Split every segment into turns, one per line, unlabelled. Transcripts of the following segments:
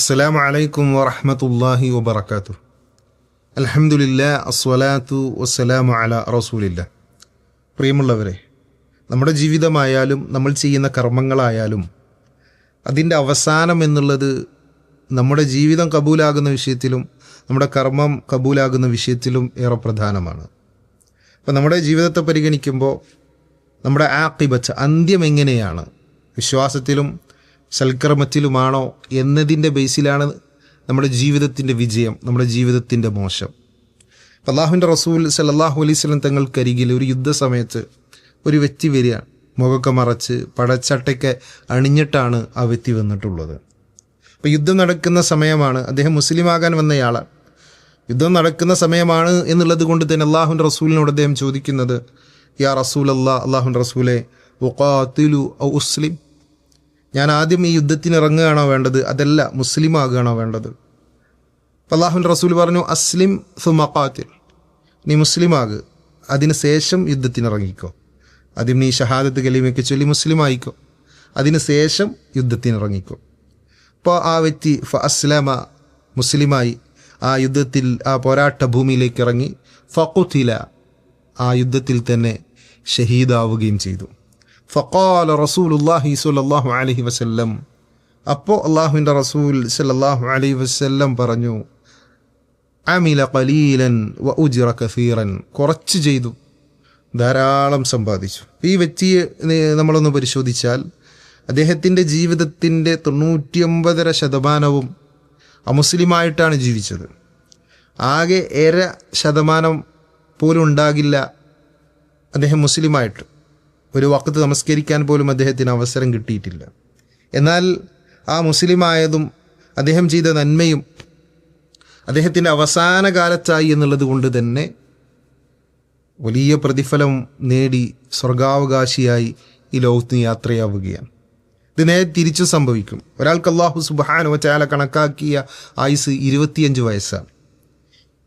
അസ്സലാമു അലൈക്കും വറഹമത്തല്ലാഹി വബർക്കാത്തു അലഹമുല്ല അസ്വലാത്തു വസ്സലാമു അല റസൂലില്ല പ്രിയമുള്ളവരെ നമ്മുടെ ജീവിതമായാലും നമ്മൾ ചെയ്യുന്ന കർമ്മങ്ങളായാലും അതിന്റെ അവസാനം എന്നുള്ളത് നമ്മുടെ ജീവിതം കബൂലാകുന്ന വിഷയത്തിലും നമ്മുടെ കർമ്മം കബൂലാകുന്ന വിഷയത്തിലും ഏറെ പ്രധാനമാണ്. അപ്പം നമ്മുടെ ജീവിതത്തെ പരിഗണിക്കുമ്പോൾ നമ്മുടെ ആക്കിബച്ച അന്ത്യം എങ്ങനെയാണ്? വിശ്വാസത്തിലും സൽക്കർമ്മത്തിലുമാണോ എന്നതിന്റെ ബേസിലാണ് നമ്മുടെ ജീവിതത്തിന്റെ വിജയം നമ്മുടെ ജീവിതത്തിന്റെ മോശം. അള്ളാഹുവിന്റെ റസൂൽ സല്ലാഹു അലൈഹി സ്വലം തങ്ങൾക്കരികിൽ ഒരു യുദ്ധസമയത്ത് ഒരു വ്യക്തി വരികയാണ് മുഖമൊക്കെ മറച്ച് പടച്ചട്ടയ്ക്ക് അണിഞ്ഞിട്ടാണ് ആ വ്യക്തി വന്നിട്ടുള്ളത്. അപ്പോൾ യുദ്ധം നടക്കുന്ന സമയമാണ് അദ്ദേഹം മുസ്ലിം ആകാൻ വന്നയാളാണ്. യുദ്ധം നടക്കുന്ന സമയമാണ് എന്നുള്ളത് കൊണ്ട് തന്നെ അള്ളാഹുൻ റസൂലിനോട് അദ്ദേഹം ചോദിക്കുന്നത് യാ റസൂൽ അല്ലാ അള്ളാഹുൻ റസൂലെ ഒക്കാത്തിലു ഉസ്ലിം. ഞാൻ ആദ്യം ഈ യുദ്ധത്തിന് ഇറങ്ങുകയാണോ വേണ്ടത്? അതല്ല മുസ്ലിം ആകുകയാണോ വേണ്ടത്? അള്ളാഹുൻ റസൂൽ പറഞ്ഞു അസ്ലിം സുമക്കാത്തിൽ നീ മുസ്ലിം ആകുക അതിന് ശേഷം യുദ്ധത്തിന് ഇറങ്ങിക്കോ ആദ്യം നീ ഷഹാദത്ത് കലീമയ്ക്ക് ചൊല്ലി മുസ്ലിം ആയിക്കോ അതിന് ശേഷം യുദ്ധത്തിന് ഇറങ്ങിക്കോ അപ്പോൾ ആ വ്യക്തി ഫ അസ്ലാമ മുസ്ലിമായി ആ യുദ്ധത്തിൽ ആ പോരാട്ട ഭൂമിയിലേക്ക് ഇറങ്ങി ഫക്കുത്തില ആ യുദ്ധത്തിൽ തന്നെ ഷഹീദാവുകയും ചെയ്തു. ഫക്കാൽ റസൂലുല്ലാഹി സ്വല്ലല്ലാഹു അലഹി വസ്ല്ലം. അപ്പോൾ അള്ളാഹുവിന്റെ റസൂൽ സല്ലാഹു അലൈഹി വസ്ല്ലം പറഞ്ഞു അമില കലീലൻ വ ഉജിറ കഫീറൻ കുറച്ച് ചെയ്തു. ധാരാളം സമ്പാദിച്ചു. ഈ വ്യക്തിയെ നമ്മളൊന്ന് പരിശോധിച്ചാൽ അദ്ദേഹത്തിന്റെ ജീവിതത്തിന്റെ തൊണ്ണൂറ്റിയൊമ്പതര ശതമാനവും അമുസ്ലിമായിട്ടാണ് ജീവിച്ചത്. ആകെ ഏര ശതമാനം പോലും ഉണ്ടാകില്ല അദ്ദേഹം മുസ്ലിമായിട്ട്. ഒരു വക്കത്ത് നമസ്കരിക്കാൻ പോലും അദ്ദേഹത്തിന് അവസരം കിട്ടിയിട്ടില്ല. എന്നാൽ ആ മുസ്ലിമായതും അദ്ദേഹം ചെയ്ത നന്മയും അദ്ദേഹത്തിന്റെ അവസാന കാലത്തായി എന്നുള്ളത് കൊണ്ട് തന്നെ വലിയ പ്രതിഫലം നേടി സ്വർഗാവകാശിയായി ഈ ലോകത്തിന് യാത്രയാവുകയാണ്. ഇത് നേരെ തിരിച്ചു സംഭവിക്കും. ഒരാൾക്ക് അള്ളാഹു സുബാനോ ചാല കണക്കാക്കിയ ആയുസ് ഇരുപത്തിയഞ്ച് വയസ്സാണ്.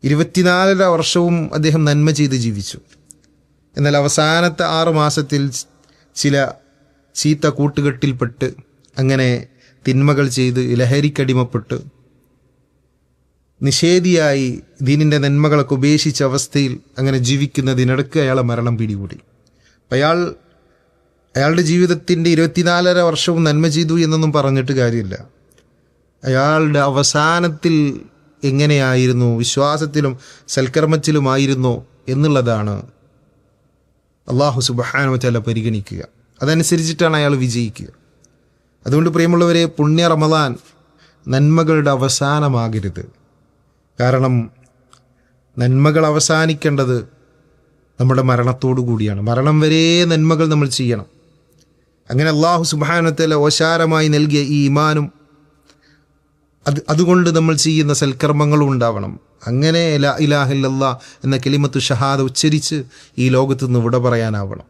ഇരുപത്തിനാലര വർഷവും അദ്ദേഹം നന്മ ചെയ്ത് ജീവിച്ചു. എന്നാൽ അവസാനത്തെ ആറു മാസത്തിൽ ചില ചീത്ത കൂട്ടുകെട്ടിൽപ്പെട്ട് അങ്ങനെ തിന്മകൾ ചെയ്ത് ലഹരിക്കടിമപ്പെട്ട്. നിഷേധിയായി ദീനിന്റെ നന്മകളൊക്കെ ഉപേക്ഷിച്ച അവസ്ഥയിൽ അങ്ങനെ ജീവിക്കുന്നതിനിടക്ക് അയാളെ മരണം പിടികൂടി. അയാൾ അയാളുടെ ജീവിതത്തിന്റെ ഇരുപത്തിനാലര വർഷവും നന്മ ചെയ്തു എന്നൊന്നും പറഞ്ഞിട്ട് കാര്യമില്ല. അയാളുടെ അവസാനത്തിൽ എങ്ങനെയായിരുന്നു വിശ്വാസത്തിലും സൽക്കർമ്മത്തിലുമായിരുന്നോ എന്നുള്ളതാണ് അള്ളാഹു സുബഹാനുവല പരിഗണിക്കുക. അതനുസരിച്ചിട്ടാണ് അയാൾ വിജയിക്കുക. അതുകൊണ്ട് പ്രിയമുള്ളവരെ പുണ്യ റമദാൻ നന്മകളുടെ അവസാനമാകരുത്. കാരണം നന്മകൾ അവസാനിക്കേണ്ടത് നമ്മുടെ മരണത്തോടു കൂടിയാണ്. മരണം വരെ നന്മകൾ നമ്മൾ ചെയ്യണം. അങ്ങനെ അള്ളാഹു സുബാനത്തല ഓശാരമായി നൽകിയ ഈ ഇമാനും അത് അതുകൊണ്ട് നമ്മൾ ചെയ്യുന്ന സൽക്കർമ്മങ്ങളും ഉണ്ടാവണം. അങ്ങനെ ലാ ഇലാഹില്ല എന്ന കിളിമത്തു ഷഹാദ ഉച്ചരിച്ച് ഈ ലോകത്തു നിന്ന് വിട പറയാനാവണം.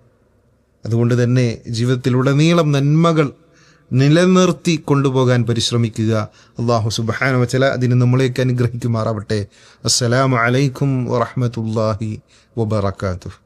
അതുകൊണ്ട് തന്നെ ജീവിതത്തിലുടനീളം നന്മകൾ നിലനിർത്തി കൊണ്ടുപോകാൻ പരിശ്രമിക്കുക. അള്ളാഹു സുബാന വച്ചല അതിന് നമ്മളെയൊക്കെ അനുഗ്രഹിക്കുമാറാവട്ടെ. അസ്സലാമു അലൈക്കും വറഹമത്തല്ലാഹി വബർക്കാത്തു